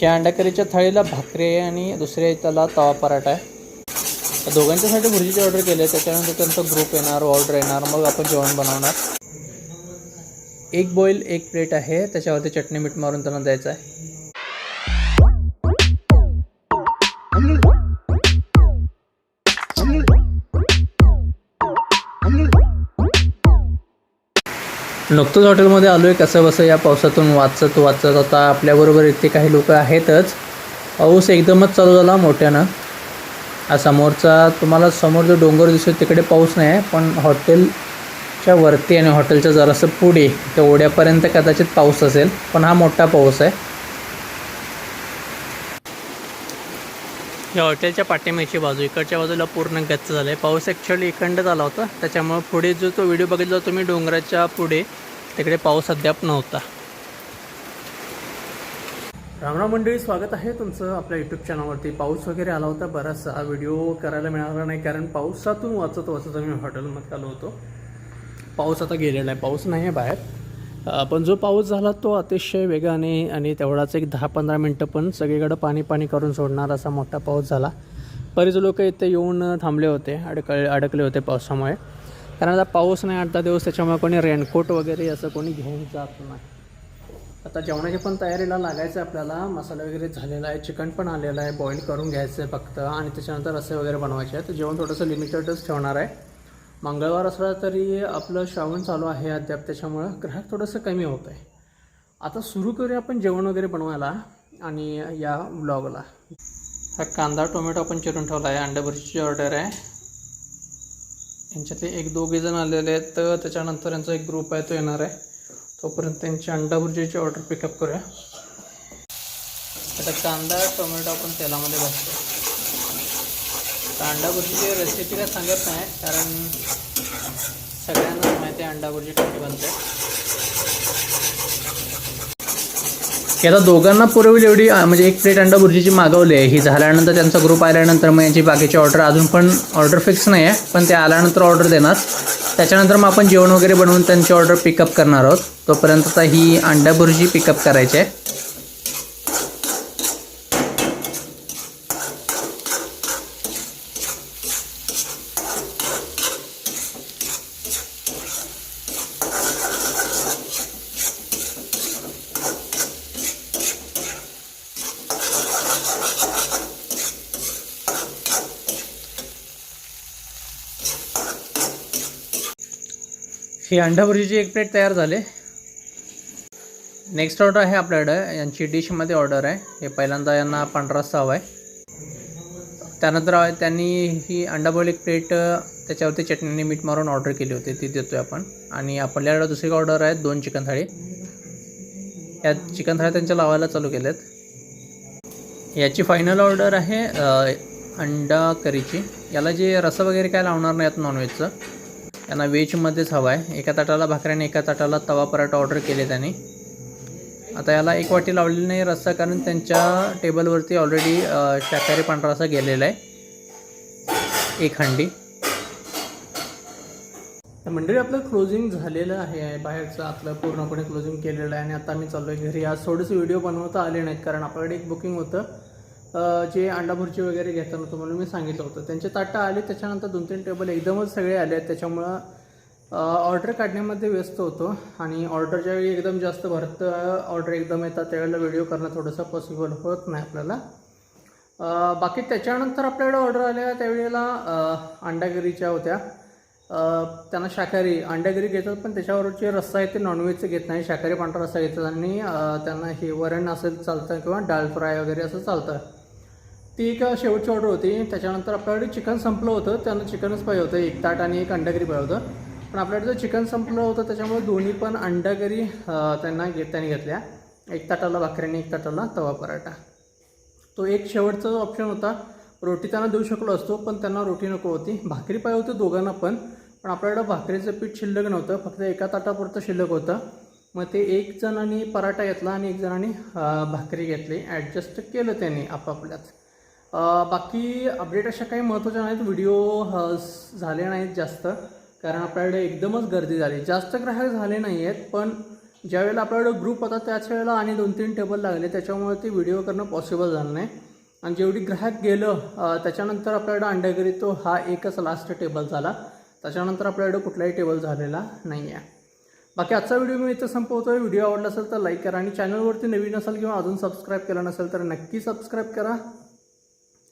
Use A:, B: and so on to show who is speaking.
A: ह्या अंडाकरीच्या थाळीला भाकरी आहे आणि दुसऱ्या त्याला तवा पराठा आहे. दोघांच्यासाठी भुर्जीची ऑर्डर केली आहे. त्याच्यानंतर त्यांचा ग्रुप येणार ऑर्डर येणार. मग आपण जेवण बनवणार. एक बॉईल एक प्लेट आहे. त्याच्यावरती चटणी मीठ मारून त्यांना द्यायचं आहे. नुकतंच हॉटेलमध्ये आलो आहे कसं बसं या पावसातून वाचत वाचत. आता आपल्याबरोबर इथे काही लोक आहेतच. पाऊस एकदमच चालू झाला मोठ्यानं. हा समोरचा तुम्हाला समोर जो डोंगर दिसतो तिकडे पाऊस नाही आहे पण हॉटेलच्या वरती आणि हॉटेलच्या जरासं पुढे त्या ओढ्यापर्यंत कदाचित पाऊस असेल पण हा मोठा पाऊस आहे. या हॉटेलच्या पाठीमागची बाजू इकडच्या बाजूला पूर्ण गच्च झालं आहे पाऊस ॲक्च्युली इकडंच आला होता. त्याच्यामुळे पुढे जो तो व्हिडिओ बघितला तुम्ही डोंगराच्या पुढे तिकडे पाऊस अद्याप नव्हता. रामराम मंडळी स्वागत आहे तुमचं आपल्या यूट्यूब चॅनलवरती पाऊस वगैरे आला होता बराचसा. व्हिडिओ करायला मिळाला नाही कारण पावसातून वाचत वाचत आम्ही हॉटेलमध्ये आलो होतो. पाऊस आता गेलेला आहे. पाऊस नाही आहे बाहेर. पण जो पाऊस झाला तो अतिशय वेगाने आणि तेवढाच एक दहा पंधरा मिनटं पण सगळीकडं पाणी पाणी करून सोडणार असा मोठा पाऊस झाला. बरेच लोक इथे येऊन थांबले होते अडक अडकले होते पावसामुळे. कारण आता पाऊस नाही आठ दहा दिवस त्याच्यामुळे कोणी रेनकोट वगैरे असं कोणी घेऊन जात नाही. आता जेवणाची पण तयारीला लागायचं आहे आपल्याला. मसाला वगैरे झालेला आहे चिकन पण आलेलं आहे बॉईल करून घ्यायचं आहे फक्त. आणि त्याच्यानंतर रस्से वगैरे बनवायचे आहे तर जेवण थोडंसं लिमिटेडच ठेवणार आहे. मंगळवार असला तरी आपलं श्रावण चालू आहे अद्याप त्याच्यामुळं ग्राहक थोडंसं कमी होत आहे. आता सुरू करूया आपण जेवण वगैरे बनवायला आणि या ब्लॉगला हा कांदा टोमॅटो आपण चिरून ठेवला आहे अंडाभरीची ऑर्डर आहे. यांच्यातले एक दोघे जण आलेले आहेत तर त्याच्यानंतर यांचा एक ग्रुप आहे तो येणार आहे. तोपर्यंत त्यांची अंडा भुर्जीची ऑर्डर पिकअप करूया. आता कांदा टोमॅटो आपण तेलामध्ये भाजतो अंडा भुर्जीची रेसिपी काय सांगत नाही कारण सगळ्यांना माहिती आहे अंडा भुर्जी कशी बनते. की आता दोघांना पुरवली एवढी म्हणजे एक प्लेट अंडा भुर्जीची मागवली आहे. ही झाल्यानंतर त्यांचा ग्रुप आल्यानंतर मग यांची बाकीची ऑर्डर अजून पण ऑर्डर फिक्स नाही आहे पण ते आल्यानंतर ऑर्डर देणार. त्याच्यानंतर मग आपण जेवण वगैरे बनवून त्यांची ऑर्डर पिकअप करणार आहोत. तोपर्यंत ही अंडा भुर्जी पिकअप करायची आहे. ही अंडाभुर्जीची एक प्लेट तयार झाले. नेक्स्ट ऑर्डर आहे आपल्याकडं. यांची डिशमध्ये ऑर्डर आहे. हे पहिल्यांदा यांना पांढरा रस्सा हवा आहे. त्यानंतर त्यांनी ही अंडा एक प्लेट त्याच्यावरती चटणीने मीठ मारून ऑर्डर केली होती. ती देतो आहे आपण. आणि आपल्याकडं दुसरी ऑर्डर आहे दोन चिकन थाळी. या चिकन थाळ्या त्यांच्या लावायला चालू केल्यात. याची फायनल ऑर्डर आहे अंडा करीची. याला जे रसं वगैरे काय लावणार नाही आहेत नॉनव्हेजचं त्यांना व्हेजमध्येच हवा आहे. एका ताटाला भाकऱ्याने एका ताटाला तवा पराठा ऑर्डर केले त्याने. आता याला एक वाटी लावलेली नाही रस्सा कारण त्यांच्या टेबलवरती ऑलरेडी शाकाहारी पांढरा रस्सा गेलेला आहे. एक हंडी. मंडळी आपलं क्लोजिंग झालेलं आहे. बाहेरचं आपलं पूर्णपणे क्लोजिंग केलेलं आहे. आणि आता मी चाललो आहे घरी. आज थोडेसे व्हिडिओ बनवता आले नाहीत कारण आपल्याकडे एक बुकिंग होतं. जे अंडा भुर्जी वगैरे घेताना तुम्हाला म्हणून मी सांगितलं होतं. त्यांचे ताटं आले त्याच्यानंतर दोन तीन टेबल एकदमच सगळे आले आहेत. त्याच्यामुळं ऑर्डर काढण्यामध्ये व्यस्त होतो आणि ऑर्डर ज्यावेळी एकदम जास्त भरतं ऑर्डर एकदम येतात त्यावेळेला व्हिडिओ करणं थोडंसं पॉसिबल होत नाही आपल्याला. बाकी त्याच्यानंतर आपल्याकडे ऑर्डर आल्या त्यावेळेला अंडागिरीच्या होत्या. त्यांना शाकाहारी अंडागिरी घेतात पण त्याच्यावरचे रस्सा आहे ते नॉनव्हेजचं घेत नाही. शाकाहारी पांढरा रस्सा घेतात आणि त्यांना हे वरण असेल चालतं किंवा डाळ फ्राय वगैरे असं चालतं. ती एक शेवटची ऑर्डर होती. त्याच्यानंतर आपल्याकडे चिकन संपलं होतं. त्यांना चिकनच पाहिजे होतं. एक ताट आणि एक अंडागिरी पाहिजे होतं. पण आपल्याकडे जर चिकन संपलं होतं त्याच्यामुळे दोन्ही पण अंडागिरी त्यांना घेत त्यांनी घेतल्या. एक ताटाला भाकऱ्याने एक ताटाला तवा पराठा. तो एक शेवटचा जो ऑप्शन होता. रोटी त्यांना देऊ शकलो असतो पण त्यांना रोटी नको होती. भाकरी पाहिजे होती दोघांना पण पण आपल्याकडं भाकरीचं पीठ शिल्लक नव्हतं. फक्त एका ताटापुरतं शिल्लक होतं. मग ते एक जणांनी पराठा घेतला आणि एक जणांनी भाकरी घेतली. ॲडजस्ट केलं त्यांनी आपापल्यात. बाकी अपडेट अशा काही महत्त्वाच्या नाहीत. व्हिडिओ झाले नाहीत जास्त. कारण आपल्याकडे एकदमच गर्दी झाली. जास्त ग्राहक झाले नाही आहेत पण ज्यावेळेला आपल्याकडे ग्रुप होता त्याच वेळेला आणि दोन तीन टेबल लागले. त्याच्यामुळे ते व्हिडिओ करणं पॉसिबल झालं नाही. आणि जेवढी ग्राहक गेलं त्याच्यानंतर आपल्याकडं अंड्याघरी तो हा एकच लास्ट टेबल झाला. त्याच्यानंतर आपल्याकडे कुठलाही टेबल झालेला नाही आहे बाकी आजचा व्हिडिओ मी इथं संपवतो आहे व्हिडिओ आवडला असेल तर लाईक करा. आणि चॅनलवरती नवीन असेल किंवा अजून सबस्क्राईब केलं नसेल तर नक्की सबस्क्राईब करा.